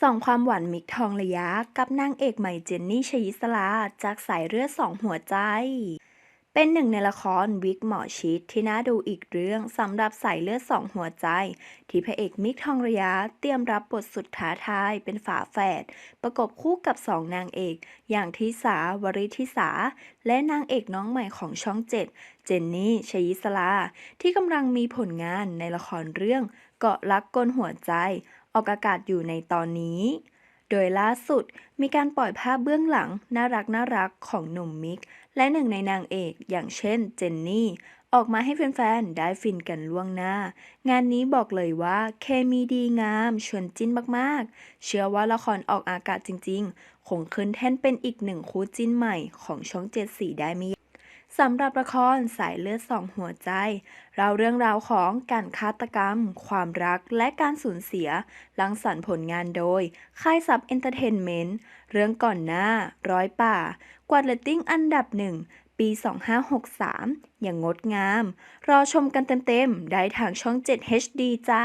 สองความหวานมิกทองระยะกับนางเอกใหม่เจนนี่ชยิสลาจากสายเลือดสองหัวใจ เป็นหนึ่งในละครวิกหมอชิดที่น่าดูอีกเรื่องสำหรับสายเลือดสองหัวใจ ที่พระเอกมิกทองระยะเตรียมรับบทสุดท้าทายเป็นฝาแฝดประกบคู่กับสองนางเอก อย่างทิสาวริธิสา และนางเอกน้องใหม่ของช่องเจ็ดเจนนี่ชยิสลา ที่กำลังมีผลงานในละครเรื่องเกาะรักกลหัวใจ ออกอากาศอยู่ในตอนนี้ โดยล่าสุดมีการปล่อยภาพเบื้องหลังน่ารักน่ารักของหนุ่มมิก และหนึ่งในนางเอกอย่างเช่นเจนนี่ ออกมาให้แฟนๆ ได้ฟินกันล่วงหน้า งานนี้บอกเลยว่าเคมีดีงามชวนจิ้นมากๆ เชื่อว่าละครออกอากาศจริงๆ คงขึ้นแท่นเป็นอีกหนึ่งคู่จิ้นใหม่ของช่องเจ็ดสีได้ไม่ สำหรับละครสายเลือดสองหัวใจ เราเรื่องราวของการฆาตกรรม ความรักและการสูญเสีย หลังสรรผลงานโดย ค่ายซับเอนเตอร์เทนเมนต์ เรื่องก่อนหน้า ร้อยป่า กวาดเรตติ้งอันดับหนึ่ง ปี 2563 อย่างงดงาม รอชมกันเต็มๆ ได้ทางช่อง 7 HD จ้า